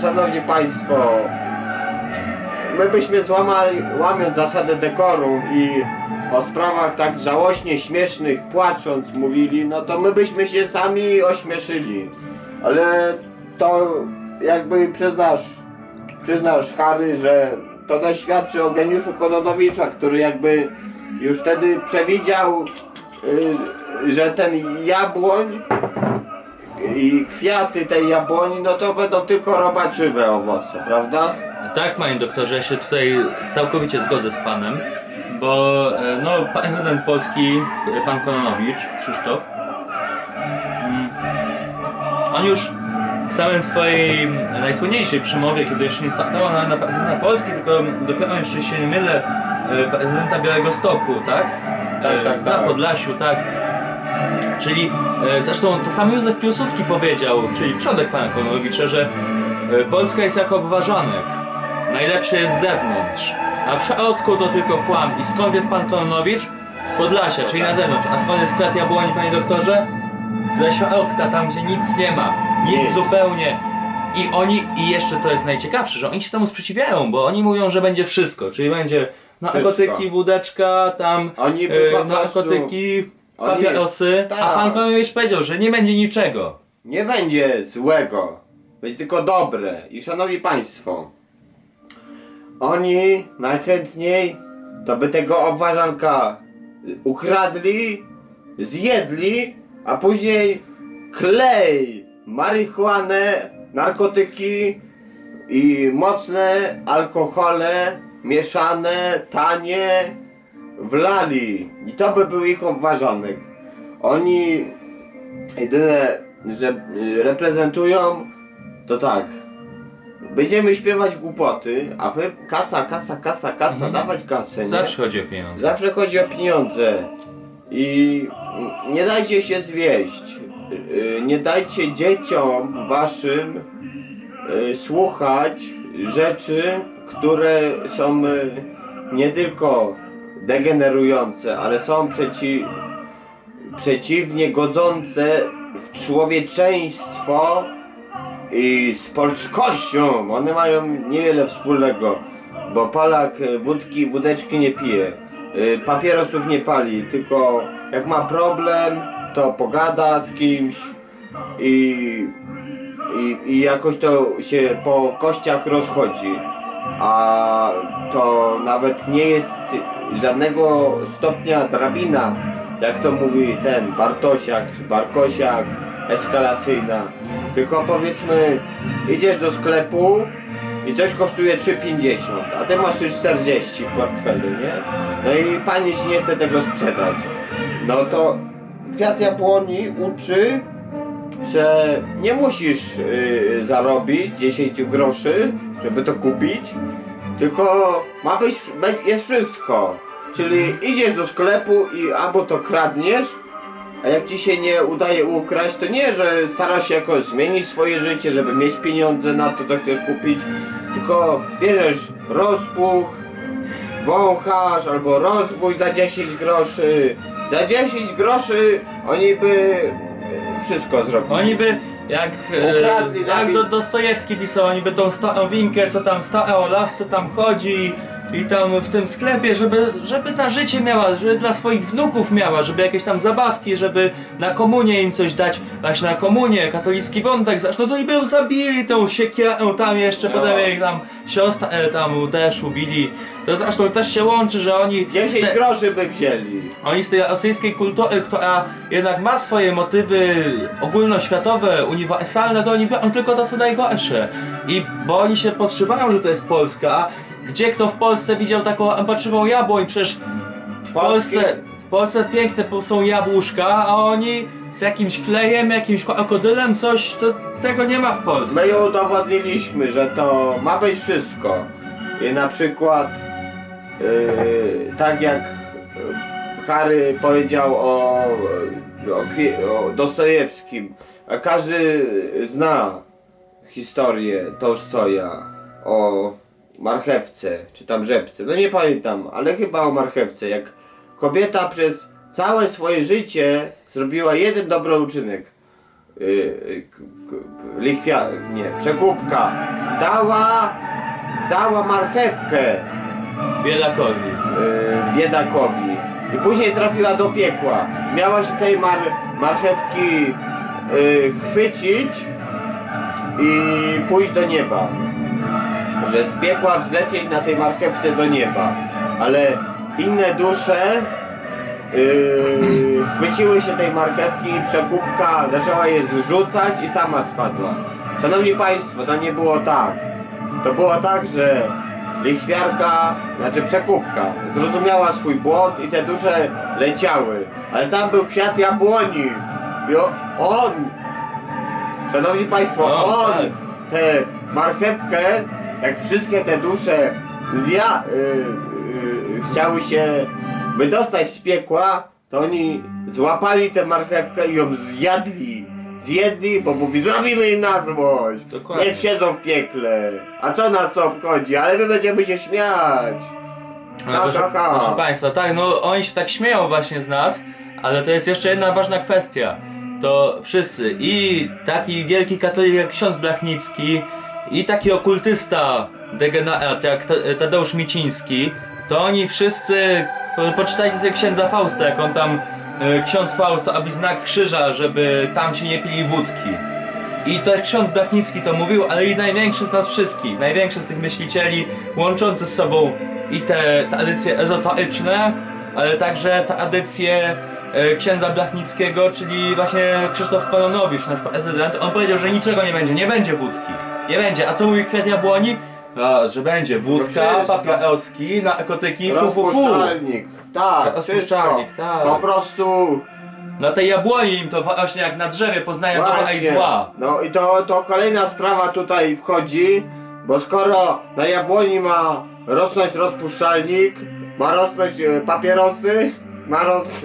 szanowni państwo, my byśmy złamali, łamiąc zasadę dekorum i o sprawach tak żałośnie śmiesznych, płacząc mówili, no to my byśmy się sami ośmieszyli. Ale to jakby przyznasz, przyznasz Harry, że to też świadczy o geniuszu Kononowicza, który jakby już wtedy przewidział, y, że ten jabłoń i kwiaty tej jabłoni, no to będą tylko robaczywe owoce, prawda? Tak, panie doktorze, ja się tutaj całkowicie zgodzę z panem, bo e, no, prezydent Polski, e, pan Kononowicz, Krzysztof, mm, on już w samym swojej najsłynniejszej przemowie, kiedy jeszcze nie startował na, na prezydenta Polski, tylko dopiero jeszcze się nie mylę, e, prezydenta Białego Stoku, tak? Tak, E, tak, Na tak. Podlasiu, tak. Czyli e, zresztą to sam Józef Piłsudski powiedział, czyli przodek pana Kononowicza, że e, Polska jest jak obważanek. Najlepsze jest z zewnątrz, a w środku to tylko chłam. I skąd jest pan Kononowicz? Z Podlasia, czyli na zewnątrz. A skąd jest kwiat jabłoni, panie doktorze? Ze środka, tam gdzie nic nie ma. Nic Nic. zupełnie. I oni, i jeszcze to jest najciekawsze, że oni się temu sprzeciwiają, bo oni mówią, że będzie wszystko, czyli będzie narkotyki, wódeczka, tam e, narkotyki, papierosy, Tak. a pan Kononowicz powiedział, że nie będzie niczego. Nie będzie złego, będzie tylko dobre. I szanowni państwo, oni najchętniej to by tego obwarzanka ukradli, zjedli, a później klej, marihuanę, narkotyki i mocne alkohole mieszane, tanie wlali. I to by był ich obwarzanek. Oni jedyne, że y, reprezentują, to tak. Będziemy śpiewać głupoty, a wy kasa, kasa, kasa, kasa, Mhm. dawać kasę, nie? Zawsze chodzi o pieniądze. Zawsze chodzi o pieniądze. I nie dajcie się zwieść. Y, Nie dajcie dzieciom waszym y, słuchać rzeczy, które są nie tylko degenerujące, ale są przeci, przeciwnie godzące w człowieczeństwo i z polskością. One mają niewiele wspólnego, bo Polak wódki, wódeczki nie pije, y, papierosów nie pali, tylko jak ma problem, to pogada z kimś i, i, i jakoś to się po kościach rozchodzi. A to nawet nie jest żadnego stopnia drabina, jak to mówi ten Bartosiak czy Barkosiak, eskalacyjna. Tylko powiedzmy, idziesz do sklepu i coś kosztuje 3,50, a ty masz 3,40 w portfelu, nie? No i pani ci nie chce tego sprzedać. No to kwiat jabłoni uczy, że nie musisz yy, zarobić 10 groszy, żeby to kupić, tylko ma być, jest wszystko. Czyli idziesz do sklepu i albo to kradniesz, a jak ci się nie udaje ukraść, to nie, że starasz się jakoś zmienić swoje życie, żeby mieć pieniądze na to, co chcesz kupić, tylko bierzesz rozpuch, wąchasz albo rozbój za 10 groszy. Za 10 groszy oni by wszystko zrobili. Oni by, jak, e, Ukradli, jak do Dostojewski pisał, oni by tą starą winkę, co tam stara o lasce tam chodzi i tam w tym sklepie, żeby, żeby na życie miała, żeby dla swoich wnuków miała, żeby jakieś tam zabawki, żeby na komunię im coś dać, właśnie na komunię, katolicki wątek, zresztą to i by ją zabili tą siekierą tam jeszcze, No. potem jej tam siostra e, tam też ubili. To zresztą też się łączy, że oni... 10 z te- groszy by wzięli. oni z tej rosyjskiej kultury, która jednak ma swoje motywy ogólnoświatowe, uniwersalne, to oni biorą tylko to co najgorsze. I bo oni się podszywają, że to jest Polska, gdzie kto w Polsce widział taką empaczywą jabłoń, przecież w Polsce, w Polsce piękne są jabłuszka, a oni z jakimś klejem, jakimś krokodylem, coś, to tego nie ma w Polsce. My ją udowodniliśmy, że to ma być wszystko. I na przykład yy, tak jak yy, Harry powiedział o, o, o Dostojewskim, a każdy zna historię Tolstoja o marchewce, czy tam rzepce, no nie pamiętam, ale chyba o marchewce, jak kobieta przez całe swoje życie zrobiła jeden dobry uczynek. Yy, lichwia, nie, przekupka dała, dała marchewkę Biedakowi. yy, biedakowi i później trafiła do piekła. Miała się tej mar, marchewki yy, chwycić i pójść do nieba. Że z piekła wzlecieć na tej marchewce do nieba. Ale inne dusze yy, chwyciły się tej marchewki przekupka zaczęła je zrzucać i sama spadła. Szanowni Państwo, to nie było tak. To było tak, że lichwiarka, znaczy przekupka, zrozumiała swój błąd i te dusze leciały. Ale tam był kwiat jabłoni. I on, szanowni Państwo, on tak. tę marchewkę, jak wszystkie te dusze zja, y, y, chciały się wydostać z piekła, to oni złapali tę marchewkę i ją zjadli. Zjedli, bo mówi, zrobimy im na złość. Dokładnie. Niech siedzą w piekle. A co nas to obchodzi? Ale my będziemy się śmiać. No, Ha, proszę, ha, ha. proszę Państwa, tak, no oni się tak śmieją właśnie z nas, ale to jest jeszcze jedna ważna kwestia. To wszyscy, i taki wielki katolik jak ksiądz Blachnicki, i taki okultysta degenerat jak Ta- Tadeusz Miciński, to oni wszyscy, po, poczytajcie sobie księdza Fausta, jak on tam, e, ksiądz Faust, to aby znak krzyża, żeby tam się nie pili wódki. I to ksiądz Blachnicki to mówił, ale i największy z nas wszystkich, największy z tych myślicieli, łączący z sobą i te tradycje ezoteryczne, ale także tradycje księdza Blachnickiego, czyli właśnie Krzysztof Kononowicz, nasz prezydent. On powiedział, że niczego nie będzie, nie będzie wódki. Nie będzie. A co mówi Kwiat Jabłoni? A, że będzie wódka, wszystko. papieroski, narkotyki, fu, fu, fu. Rozpuszczalnik. Tak, Rozpuszczalnik, tak. Po prostu Na tej jabłoni im to właśnie jak na drzewie poznają dobra i Właśnie. zła. No i to, to kolejna sprawa tutaj wchodzi, bo skoro na jabłoni ma rosnąć rozpuszczalnik, ma rosnąć e, papierosy, ma ros...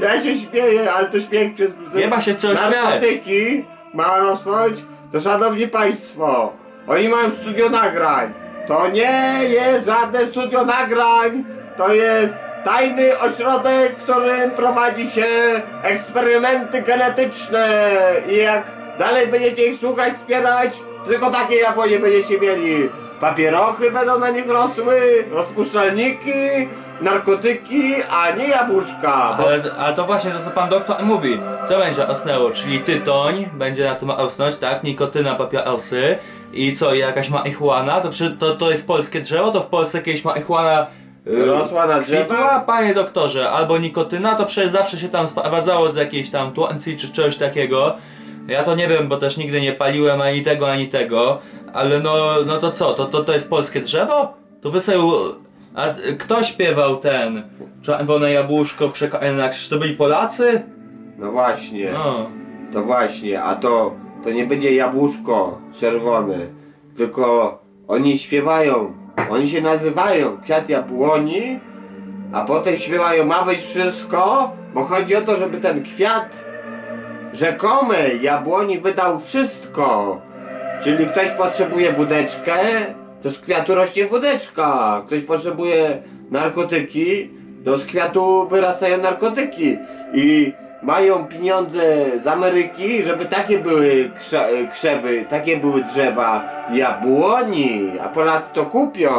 Ja się śmieję, ale to śmiech przez łzy. Nie ma się czego śmiać. Narkotyki ma rosnąć, to szanowni państwo, oni mają studio nagrań. To nie jest żadne studio nagrań, to jest tajny ośrodek, w którym prowadzi się eksperymenty genetyczne i jak dalej będziecie ich słuchać, wspierać, tylko takie jabłonie będziecie mieli. Papierochy będą na nich rosły, rozpuszczalniki, narkotyki, a nie jabłuszka. Bo Ale, ale to właśnie to co pan doktor mówi. Co będzie osnęło? Czyli tytoń będzie na tym osnąć, tak? Nikotyna, papierosy i co, jakaś marihuana? To, przy, to, to jest polskie drzewo? To w Polsce kiedyś marihuana y, Rosła na drzewach? Panie doktorze, albo nikotyna, to przecież zawsze się tam sprowadzało z jakiejś tam tłancji czy czegoś takiego. Ja to nie wiem, bo też nigdy nie paliłem ani tego, ani tego, ale no, no to co, to, to, to jest polskie drzewo? To wy sobie... A y, kto śpiewał ten Czerwone jabłuszko przekazane Czy to byli Polacy? No właśnie. No. To właśnie, a to, to nie będzie jabłuszko czerwone, tylko oni śpiewają, oni się nazywają kwiat jabłoni, a potem śpiewają ma być wszystko, bo chodzi o to, żeby ten kwiat rzekomy jabłoni wydał wszystko. Czyli ktoś potrzebuje wódeczkę, to z kwiatu rośnie wódeczka. Ktoś potrzebuje narkotyki, to z kwiatu wyrastają narkotyki. I mają pieniądze z Ameryki, żeby takie były krze krzewy, takie były drzewa jabłoni, a Polacy to kupią.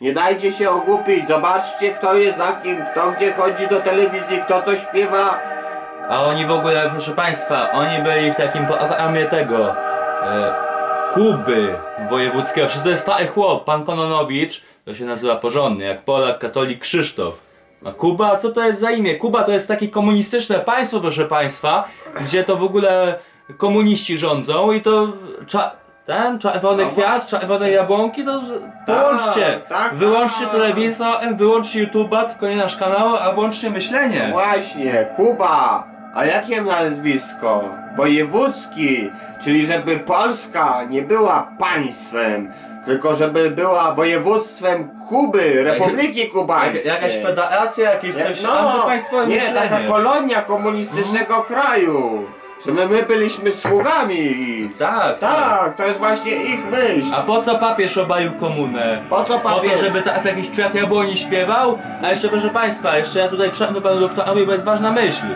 Nie dajcie się ogłupić, zobaczcie kto jest za kim, kto gdzie chodzi do telewizji, kto co śpiewa. A oni w ogóle, proszę Państwa, oni byli w takim programie tego e, Kuby wojewódzkiego. Przecież to jest stary chłop, pan Kononowicz, to się nazywa porządnie, jak Polak, katolik Krzysztof. A Kuba, co to jest za imię? Kuba to jest takie komunistyczne państwo, proszę Państwa, gdzie to w ogóle komuniści rządzą i to cza, ten czerwony No kwiat, czerwone jabłonki, to wyłączcie, tak, wyłączcie tak. telewizor, wyłączcie YouTube'a, tylko nie nasz kanał, a włączcie myślenie. Właśnie, Kuba, a jakie nazwisko? Wojewódzki, czyli żeby Polska nie była państwem, tylko żeby była województwem Kuby, Republiki Kubańskiej. jakaś federacja, jakieś coś no, antypaństwowe nie, myślenie. taka kolonia komunistycznego kraju, że my, my byliśmy sługami ich. Tak, Tak, to jest właśnie ich myśl. A po co papież obalił komunę? Po co Po papież? to, żeby teraz jakiś kwiat jabłoni śpiewał? A jeszcze proszę państwa, jeszcze ja tutaj przerwę panu doktorowi, bo jest ważna myśl.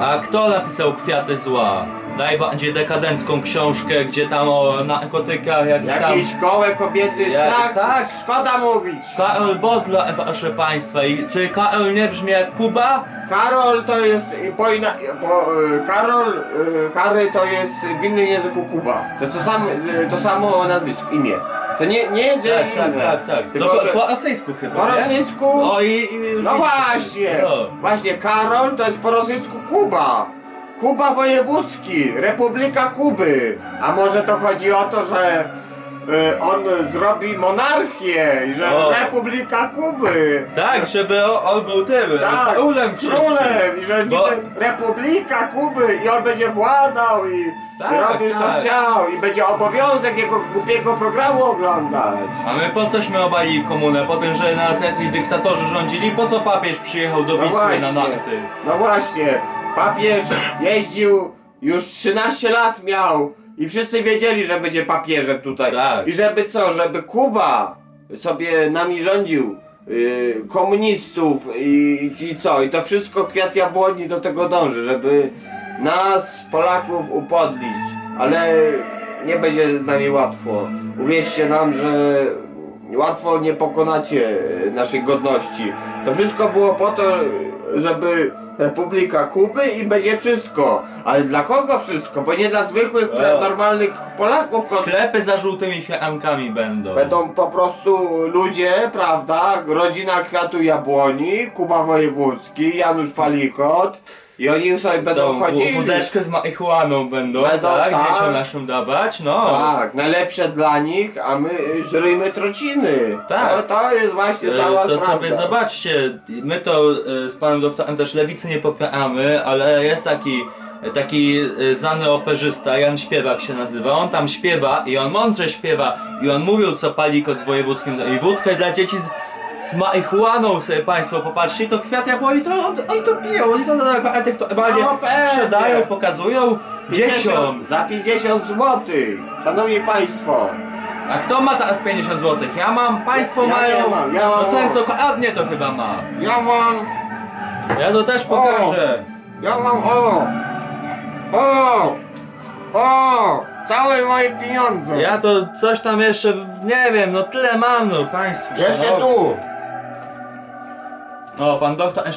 A kto napisał kwiaty zła? najbardziej dekadencką książkę, gdzie tam o narkotykach, jak tam... Jakieś gołe kobiety, Ja- strach, tak. szkoda mówić. Karol Bodla, proszę państwa, i czy Karol nie brzmi jak Kuba? Karol to jest, y, po ina, po, y, Karol, y, Harry to jest w innym języku Kuba. To jest to, sam, y, to samo nazwisko, imię. To nie, nie jest Tak, inne. tak, tak, tak. Tylko, no, po, że po rosyjsku chyba, po nie? rosyjsku... O i, i już No właśnie, No. właśnie Karol to jest po rosyjsku Kuba. Kuba wojewódzki, Republika Kuby. A może to chodzi o to, że y, on zrobi monarchię i że O. Republika Kuby. Tak, żeby o- on był tym, Tak, królem wszystkim. królem i że niby Bo- Republika Kuby i on będzie władał i, Tak, i robił co tak. chciał i będzie obowiązek jego głupiego programu oglądać. A my po cośmy obali komunę? Po tym, że nas jacyś dyktatorzy rządzili? Po co papież przyjechał do No Wisły na narty? No właśnie, papież jeździł, już 13 lat miał i wszyscy wiedzieli, że będzie papieżem tutaj. Tak. I żeby co, żeby Kuba sobie nami rządził, yy, komunistów i, i co, i to wszystko kwiat jabłoni do tego dąży, żeby nas, Polaków, upodlić. Ale nie będzie z nami łatwo. Uwierzcie nam, że łatwo nie pokonacie naszej godności. To wszystko było po to, żeby Republika Kuby i będzie wszystko. Ale dla kogo wszystko? Bo nie dla zwykłych, O. normalnych Polaków. ko- Sklepy za żółtymi fiankami będą. Będą po prostu ludzie, prawda? Rodzina Kwiatu Jabłoni, Kuba Wojewódzki, Janusz Palikot i oni sobie będą chodzili. wódeczkę z marihuaną będą, Będą, tak? tak. Dzieciom naszym dawać, no. Tak, najlepsze dla nich, a my y, żryjmy trociny. Tak. To, to jest właśnie E, cała To prawda. sobie zobaczcie, my to e, z panem doktorem też lewicy nie popieramy, ale jest taki taki e, znany operzysta, Jan Śpiewak się nazywa, on tam śpiewa i on mądrze śpiewa i on mówił co palikot z wojewódzkim i wódkę dla dzieci z, z marihuaną sobie państwo popatrzcie to kwiat jabłoni, to on, oni to piją, oni to na tych to bardziej No pewnie. sprzedają, pokazują 50 dzieciom. Za 50 zł. Szanowni Państwo. A kto ma teraz 50 zł? Ja mam, państwo Ja mają. nie mam, ja mam. No ten co kradnie to chyba ma. Ja mam, Ja to też pokażę. ja mam, o, o, o, całe moje pieniądze. Ja to coś tam jeszcze, nie wiem, no tyle mam, no państwu. Jeszcze szanowni. tu. No, pan doktor